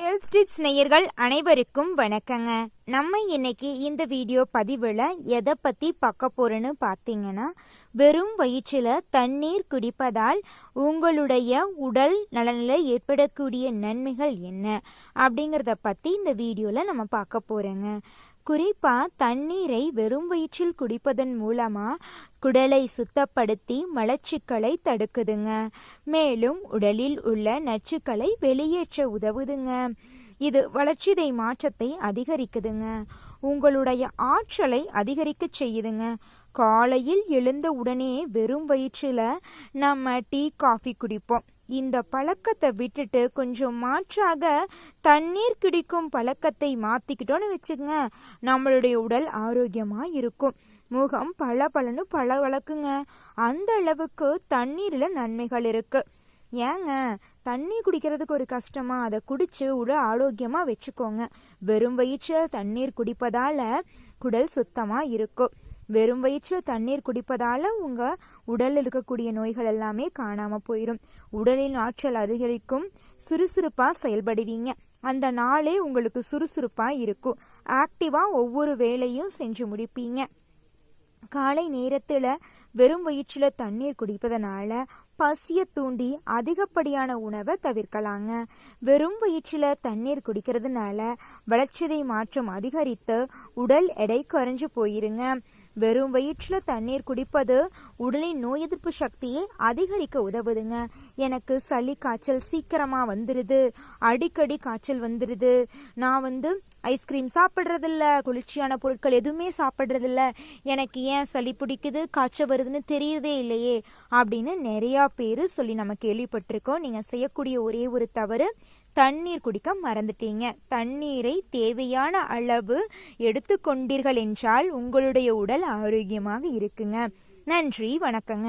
Health tips நேயர்கள் அனைவருக்கும் வணக்கங்க. நம்ம இன்னைக்கு இந்த வீடியோ பதிவில் எதை பற்றி பார்க்க போகிறோன்னு பார்த்தீங்கன்னா வெறும் வயிற்றில் தண்ணீர் குடிப்பதால் உங்களுடைய உடல் நலனில் ஏற்படக்கூடிய நன்மைகள் என்ன? அப்படிங்கிறத பற்றி இந்த வீடியோவில் நம்ம பார்க்க போகிறோங்க குறிப்பாக தண்ணீரை வெறும் வயிற்றில் குடிப்பதன் மூலமாக குடலை சுத்தப்படுத்தி மலச்சிக்கலை தடுக்குதுங்க. மேலும் உடலில் உள்ள நச்சுக்களை வெளியேற்ற உதவுதுங்க. இது வளர்ச்சிதை மாற்றத்தை அதிகரிக்குதுங்க. உங்களுடைய ஆற்றலை அதிகரிக்க செய்யுதுங்க. காலையில் எழுந்த உடனே வெறும் வயிற்றில் நம்ம டீ காஃபி குடிப்போம். இந்த பழக்கத்தை விட்டுட்டு கொஞ்சம் மாற்றாக தண்ணீர் குடிக்கும் பழக்கத்தை மாற்றிக்கிட்டோன்னு வச்சுக்கோங்க. நம்மளுடைய உடல் ஆரோக்கியமாக இருக்கும். முகம் பல பலன்னு பல வளர்க்குங்க அந்த அளவுக்கு தண்ணீரில் நன்மைகள் இருக்கு. ஏங்க தண்ணி குடிக்கிறதுக்கு ஒரு கஷ்டமா? அதை குடிச்சு உடல் ஆரோக்கியமாக வச்சுக்கோங்க. வெறும் வயிற்றில் தண்ணீர் குடிப்பதால குடல் சுத்தமாக இருக்கும். வெறும் வயிற்றில் தண்ணீர் குடிப்பதால் உங்கள் உடலில் இருக்கக்கூடிய நோய்கள் எல்லாமே காணாமல் போயிடும் உடலின் ஆற்றல் அதிகரிக்கும். சுறுசுறுப்பாக செயல்படுவீங்க. அந்த நாளே உங்களுக்கு சுறுசுறுப்பாக இருக்கும். ஆக்டிவாக ஒவ்வொரு வேலையும் செஞ்சு முடிப்பீங்க. காலை நேரத்தில் வெறும் வயிற்றில் தண்ணீர் குடிப்பதனால பசியை தூண்டி அதிகப்படியான உணவை தவிர்க்கலாங்க. வெறும் வயிற்றில் தண்ணீர் குடிக்கிறதுனால வளர்ச்சிதை மாற்றம் அதிகரித்து உடல் எடை குறைஞ்சு போயிருங்க. வெறும் வயிற்றில் தண்ணீர் குடிப்பது உடலின் நோய் எதிர்ப்பு சக்தியை அதிகரிக்க உதவுதுங்க. எனக்கு சளி காய்ச்சல் சீக்கிரமாக வந்துடுது அடிக்கடி காய்ச்சல் வந்துடுது நான் வந்து ஐஸ்கிரீம் சாப்பிட்றதில்ல குளிர்ச்சியான பொருட்கள் எதுவுமே சாப்பிட்றதில்ல. எனக்கு ஏன் சளி பிடிக்குது காய்ச்சல் வருதுன்னு தெரியறதே இல்லையே அப்படின்னு நிறையா பேர் சொல்லி நம்ம கேள்விப்பட்டிருக்கோம். நீங்கள் செய்யக்கூடிய ஒரே ஒரு தவறு தண்ணீர் குடிக்க மறந்துட்டீங்க. தண்ணீரை தேவையான அளவு எடுத்துக்கொண்டீர்கள் என்றால் உங்களுடைய உடல் ஆரோக்கியமாக இருக்குங்க. நன்றி வணக்கங்க.